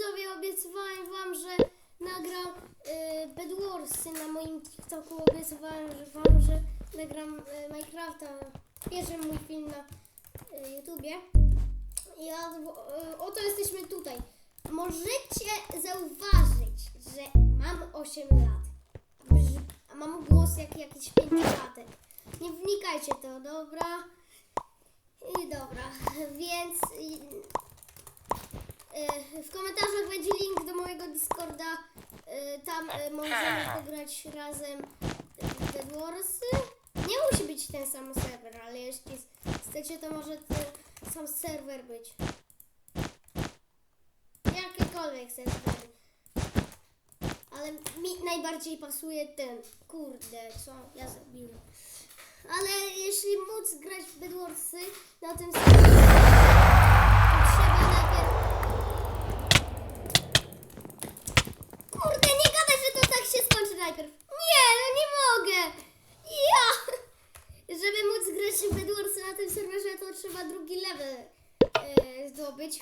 widzowie, obiecywałem wam, że nagram y, Bedwarsy na moim TikToku. Obiecywałem że wam, że nagram y, Minecrafta. Pierwszy mój film na y, YouTubie. I y, oto jesteśmy tutaj. Możecie zauważyć, że mam 8 lat. A mam głos jak jakiś 5 latek. Nie wnikajcie to, dobra? I dobra, więc y, w komentarzach będzie link do mojego Discorda. Y, Tam y, możemy pograć razem w Dead Warsy. Nie musi być ten sam serwer, ale jeśli chcecie, to może ten sam serwer być. Jakikolwiek serwer. Ale mi najbardziej pasuje ten. Kurde, co ja zrobiłem. Ale jeśli móc grać w Bedwarsy na tym serwerze, to trzeba najpierw... Kurde, nie gadaj, że to tak się skończy najpierw. Nie, no nie mogę. Ja! Żeby móc grać w Bedwarsy na tym serwerze, to trzeba drugi level e, zdobyć.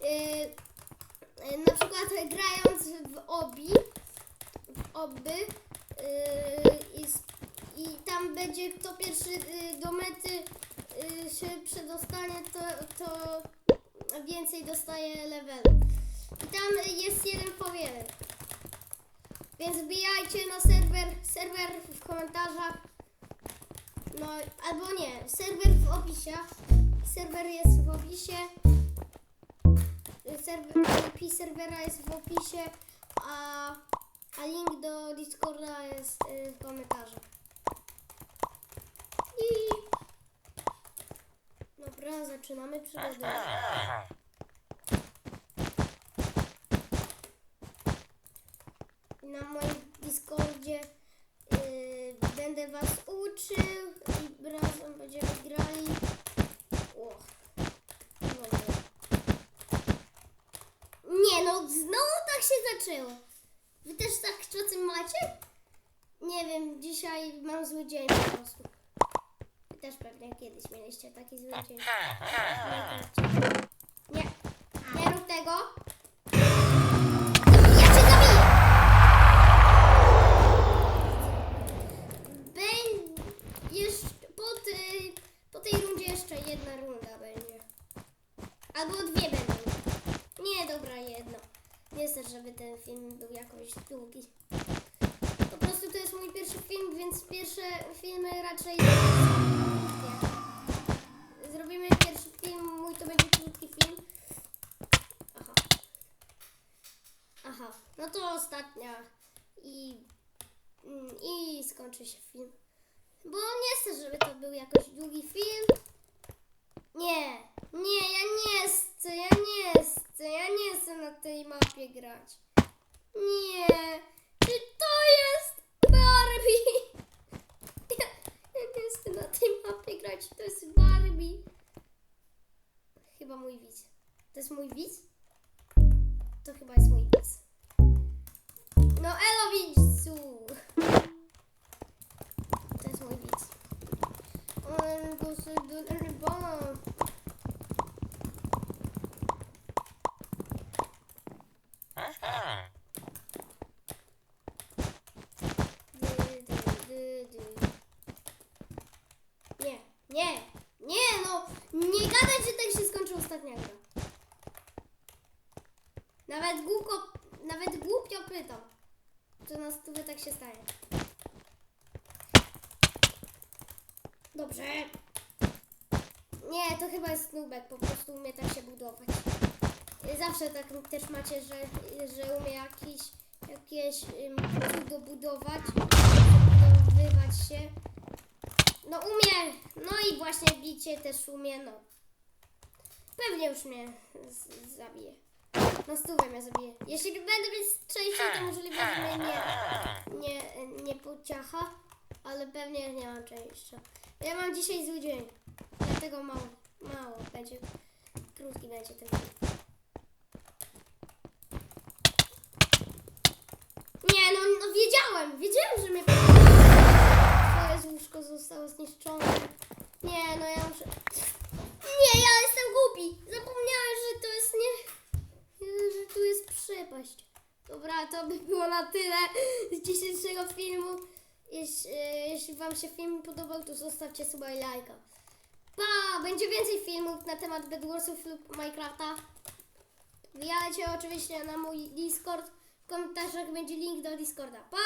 E, e, na przykład grając w obi, w oby e, i, i tam będzie kto pierwszy e, do mety e, się przedostanie, to, to więcej dostaje level. I tam jest jeden po jeden. Więc wbijajcie na serwer, serwer w komentarzach. No, albo nie, serwer w opisie. Serwer jest w opisie. Serwer, IP serwera jest w opisie, a, a link do Discorda jest y, w komentarzach. I dobra, zaczynamy przygodę. Na moim Discordzie y, będę was się zaczęło. Wy też tak czasem macie? Nie wiem, dzisiaj mam zły dzień po prostu. Wy też pewnie kiedyś mieliście taki zły dzień. Nie, nie rób tego. Ja cię zabiję! Będzie jeszcze po tej, po tej rundzie jeszcze jedna runda będzie. Albo dwie będą. Nie, dobra, jedna. Nie chcę, żeby ten film był jakoś długi. Po prostu to jest mój pierwszy film, więc pierwsze filmy raczej. Zrobimy pierwszy film, mój to będzie krótki film. Aha. Aha, no to ostatnia. I, mm, i skończy się film. Bo nie chcę, żeby to był jakoś długi film. Nie, ja nie chcę, ja nie chcę, ja nie chcę na tej mapie grać. Nie, czy to jest Barbie? Ja, nie chcę na tej mapie grać, to jest Barbie. Chyba mój widz. To jest mój widz? To chyba jest mój widz. Nie gadaj, że tak się skończy ostatnia gra. Nawet głupio, nawet głupio pytam. Czy na stówę tak się stanie. Dobrze. Nie, to chyba jest nubek, po prostu umie tak się budować. Zawsze tak też macie, że, że umie jakiś, jakieś ym, cudo budować, budowywać się. No umie, no i właśnie bicie też umie, no. Pewnie już mnie zabije. Na stówę mnie zabije. Jeśli będę mieć szczęście, to możliwe, że mnie nie, nie, nie pociacha, ale pewnie nie mam szczęścia. Ja mam dzisiaj zły dzień, dlatego mało, mało będzie, krótki będzie ten film. Nie, no, no wiedziałem, wiedziałem, że mnie Twoje łóżko zostało zniszczone. Nie, no ja muszę... Nie, ja jestem głupi. Zapomniałem, że to jest nie... Że tu jest przepaść. Dobra, to by było na tyle z dzisiejszego filmu. Jeśli, e, jeśli Wam się film podobał, to zostawcie suba i lajka. Pa! Będzie więcej filmów na temat Bedwarsów lub Minecrafta. Wbijajcie oczywiście na mój Discord. W komentarzach będzie link do Discorda. Pa!